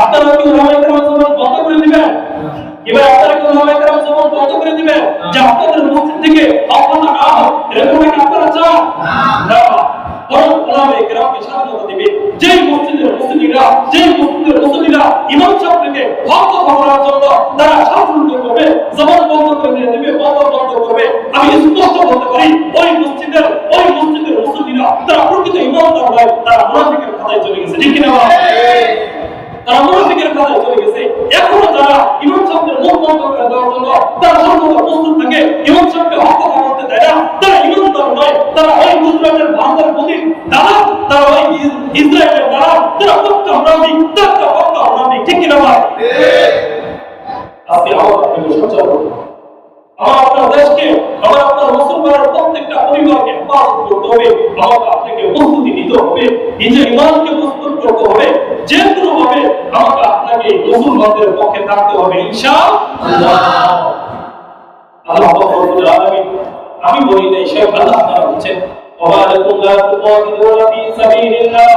আপনারা কি ওলামায়ে কেরাম জবান বন্ধ করে দিবেন? এবার আপনারা কি ওলামায়ে কেরাম জবান বন্ধ করে দিবেন? যে আপনাদের মসজিদ থেকে আপনারা না এরকম কি আপনারা চান? না। বরং ওলামায়ে কেরামকে স্বাধীনতা দিবে। যেই মসজিদের মুসলিমরা যেই মসজিদের মুসলিমরা ইমাম সাহেবকে ভক্ত করার জন্য তারা শাসন করবে, জবান বন্ধ করে দিয়ে দেবে, বন্ধ বন্ধ করবে। আমি স্পষ্ট বলতে পারি, ওই মসজিদের ওই মসজিদের মুসলিমরা তারা প্রকৃত ইমানদার নয়, তারা মুনাফিকের খাতায় চলে গেছে। ঠিক কিনা? তারা হবে। আমার আপনার দেশকে, আমার আপনার মুসলমানের প্রত্যেকটা পরিবারকে হেফাজত করতে হবে। আমাকে হবে। নিজের ইমানকে প্রস্তুত করতে হবে যে কোনো ভাবে আমাকে আপনাকে মুসলমানদের পক্ষে থাকতে হবে ইনশাআল্লাহ আল্লাহ রাব্বুল আলামিন আমি বলি নাই শেখ আল্লাহ তাআলা বলছেন وما لكم لا تقاتلون في سبيل الله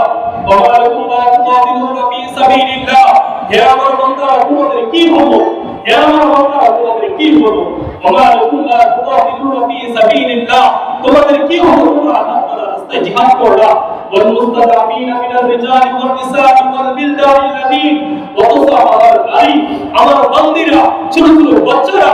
وما لكم لا تقاتلون في سبيل الله হে আমার বান্দারা তোমাদের কি হলো হে আমার বান্দারা তোমাদের কি হলো وما لكم لا تقاتلون في سبيل الله তোমাদের কি হলো তোমরা আল্লাহ তাআলার রাস্তায় জিহাদ করলা والمستضعفين من الرجال والنساء والبلدان الذين وتصع على الغريب আমার বান্দিরা ছোট ছোট বাচ্চারা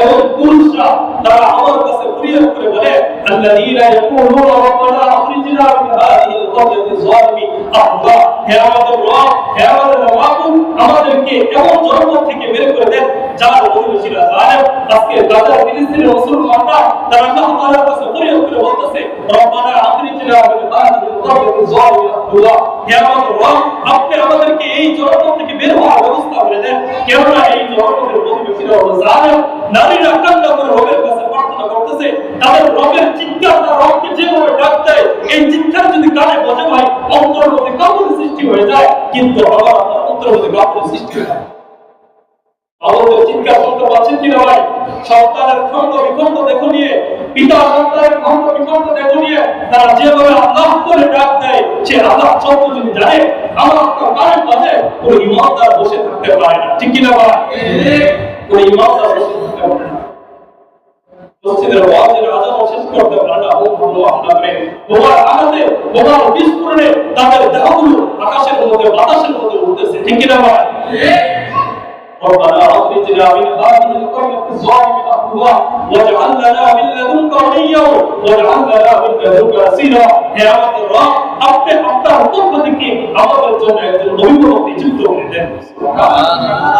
এবং পুরুষরা তারা আমার কাছে ফরিয়াদ করে বলে আল্লাযীনা ইয়াকুলুনা রাব্বানা আখরিজনা মিন হাযিহিল করয়াতিজ যালিমি আল্লাহ হে আমাদের রব হে আমাদের মাবুদ আমাদেরকে এমন জনপদ থেকে বের করে দেন যার অধিবাসীরা জালেম আজকে গাজা ফিলিস্তিনের মুসলমানরা তারা আল্লাহ তাআলার কাছে ফরিয়াদ করে বলতেছে রব্বানা আখরিজনা মিন হাযিহিল করয়াতিজ যালিমি আল্লাহ হে আমাদের রব আপনি আমাদেরকে এই জনপদ থেকে বের হওয়ার ব্যবস্থা করে দেন কেননা এই জনপদের অধিবাসীরা হলো জালেম নারীরা কান্না করে রবের কাছে প্রার্থনা করতেছে তাদের রবের চিৎকার তার রবকে যেভাবে ডাক দেয়, এই চিৎকার যদি কানে বসে ভাই, অন্তরের মধ্যে কাপড় সৃষ্টি হয়ে যায়? কিন্তু আবার আপনার অন্তরের মধ্যে কাপড় সৃষ্টি হয়? আমাদের চিৎকার শুনতে পাচ্ছেন কিনা ভাই? সন্তানের খন্ড বিখন্ড দেখো নিয়ে, পিতা সন্তানের খন্ড বিখন্ড দেখো নিয়ে, তারা যেভাবে আল্লাহ করে ডাক দেয়, সে আল্লাহ শব্দ যদি জানে, আমার আপনার কানে বাজে কোনো ইমানদার বসে থাকতে পারে না। ঠিক কিনা ভাই? কোনো ইমানদার বসে মসজিদের ওয়াজের আজান শেষ করতে পারে না ও আল্লাহ আপনাকে বোমার আঘাতে বোমার বিস্ফোরণে তাদের দেহগুলো আকাশের মধ্যে বাতাসের মধ্যে উঠতেছে ঠিক কিনা ভাই ربنا اخرجنا من هذه القرية الظالم أهلها واجعل لنا من لدنك وليا واجعل لنا من لدنك نصيرا হে আমাদের রব আপনি আপনার পক্ষ থেকে আমাদের জন্য একজন অভিভাবক নিযুক্ত করে দেন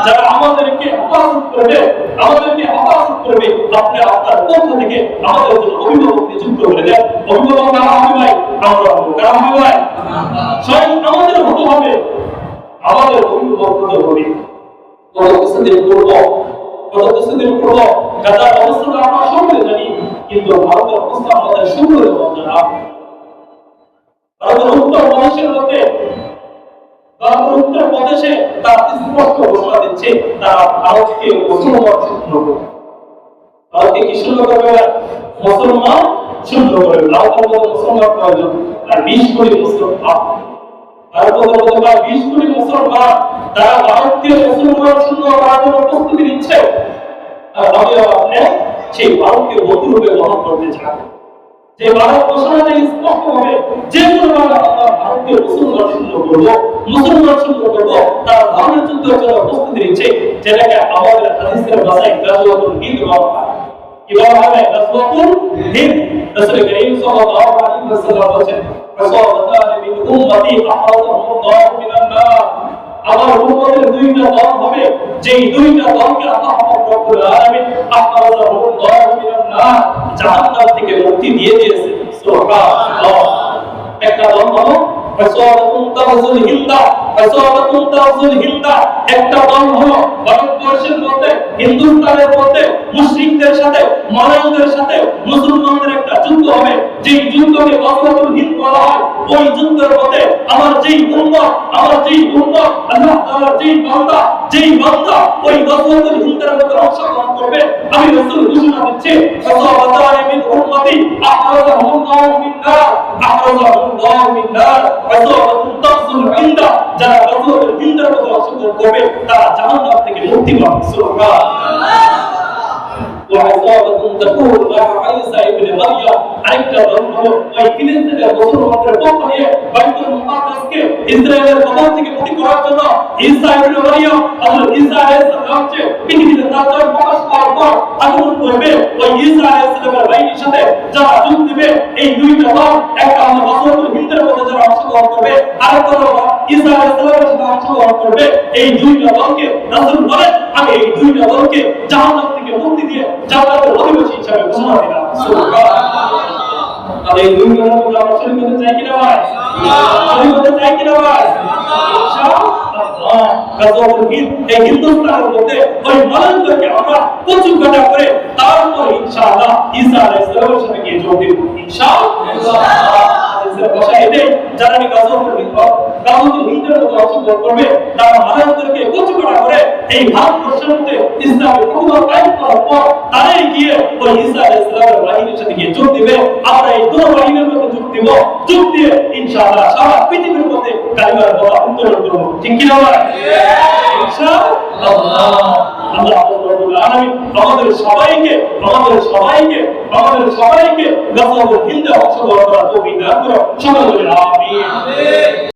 যারা আমাদেরকে হেফাজত করবে আমাদেরকে হেফাজত করবে আপনি আপনার পক্ষ থেকে আমাদের জন্য অভিভাবক নিযুক্ত করে দেন। অভিভাবক কারা হবে ভাই? আমরা কারা হবে ভাই? স্বয়ং আমাদের হতে হবে। আমাদের অভিভাবক হতে হবে। কত কিছুদিন পূর্ব কত কিছুদিন পূর্ব। গাজার অবস্থাটা আমরা সকলে জানি, কিন্তু ভারতের অবস্থা আমাদের সকলের জানা ভারতের উত্তর প্রদেশের মধ্যে তার স্পষ্ট ঘোষণা দিচ্ছে, তারা ভারতকে মুসলমান করবে। ভারতকে কি করবে মুসলমান করবে। মধ্যে মুসলমান প্রয়োজন। আর বিশ কোটি মুসলমান। মুসলমান। তারা ভারতীয় মুসলমান সেই ভারতকে বন্ধুরূপে গ্রহণ করতে চান যে ভারত ঘোষণাটা স্পষ্ট হবে যে কোনো আমরা ভারতীয় মুসলমান শূন্য করব, মুসলমান শূন্য করব, তারা ধর্মের যুদ্ধের জন্য প্রস্তুতি নিচ্ছে, যেটাকে আমাদের হাদিসের ভাষায় গাজওয়াতুল হিন্দ বলা হয়। কি বলা হবে? গাজওয়াতুল হিন্দ। রাসূল করিম সাল্লাল্লাহু আলাইহি ওয়াসাল্লাম বলেছেন রাসূলুল্লাহ মিন উম্মতি আহরাজুহুম আল্লাহু মিনান নার। আমার দুইটা দল হবে, যেই দুইটা দলকে আল্লাহ রব্বুল আলামিন আহরাজুহুম আল্লাহু মিনান নার জাহান্নাম থেকে মুক্তি দিয়ে দিয়েছে সুবহানাল্লাহ। একটা দল হলো ফাসাবাতুন তাহজুল হিন্দা ফাসাবাতুন তাহজুল হিন্দা একটা দল হলো ভারতবর্ষের মধ্যে, হিন্দুস্তানের মধ্যে মুশরিকদের সাথে মারাইদের সাথে, মুসলমানদের একটা যুদ্ধ হবে। যেই যুদ্ধকে গজওয়াতুল হিন্দ বলা হয়, ওই যুদ্ধের মধ্যে আমার যেই উম্মত, আমার যেই উম্মত, আল্লাহ তাআলার যেই বান্দা যেই বান্দা ওই গজওয়াতুল হিন্দের মধ্যে অংশগ্রহণ করবে। আমি রাসূল ঘোষণা দিচ্ছি ফাসাবাতানি মিন উম্মতি আহরাজাহুল্লাহু নার আহরাজাহুল্লাহু নার ফাসাবাতুন তাহজুল হিন্দা যারা গজওয়াতুল হিন্দের মধ্যে অংশগ্রহণ করবে তারা জাহান্নাম থেকে মুক্তি পাবে সুবহানাল্লাহ وعصابة تقول مع عيسى ابن مريم আরেকটা দল হলো ওই ফিলিস্তিনের মুসলমানদের পক্ষ নিয়ে বাইতুল মুকাদ্দাসকে ইসরায়েলের কবর থেকে মুক্তি করার জন্য ঈসা ইবনে মারিয়াম হযরত ঈসা আলাইহিস সালামকে পৃথিবীতে তার প্রকাশ পাওয়ার পর আগমন করবে ওই ঈসা আলাইহিস সালামের বাহিনীর সাথে যারা যোগ দিবে এই দুইটা দল একটা হলো রাসূলুল হিন্দের মধ্যে যারা অংশগ্রহণ করবে আরেকটা হলো ঈসা আলাইহিস অংশগ্রহণ করবে এই দুইটা দলকে রাসূল বলেন আমি এই দুইটা দলকে জাহান্নাম থেকে মুক্তি দিয়ে জান্নাতের অধিবাসী হিসেবে ঘোষণা দিলাম। সুবহানাল্লাহ। এই দুই গ্রহের আমরা শরীর করতে চাই কিনা ভাই? শরীর করতে চাই কিনা ভাই? এই হিন্দুস্তানের মধ্যে ওই মলঙ্ককে আমরা কচু কাটা করে তারপর ইনশাআল্লাহ ঈসা আলাইহিস সালামের সাথে গিয়ে যোগ দেব। ইনশাআল্লাহ। এটাই যারা হিন্দ গাজওয়াতুল হিন্দের মধ্যে অংশগ্রহণ করবে, তারা মলঙ্ককে কচু কাটা করে এই ভারতবর্ষের মধ্যে ইসলামের প্রতিভা কায়েম করার পর তারাই গিয়ে ওই ঈসা আলাইহিস সালামের বাহিনীর সাথে গিয়ে যোগ দিবে। আমরা এই দুটো বাহিনীর ইনশাআল্লাহ আলামিন আমাদের সবাইকে আমাদের সবাইকে আমাদের সবাইকে গাজওয়াতুল হিন্দে অংশগ্রহণ করার তৌফিক দান করো। সকলে বলি আমিন।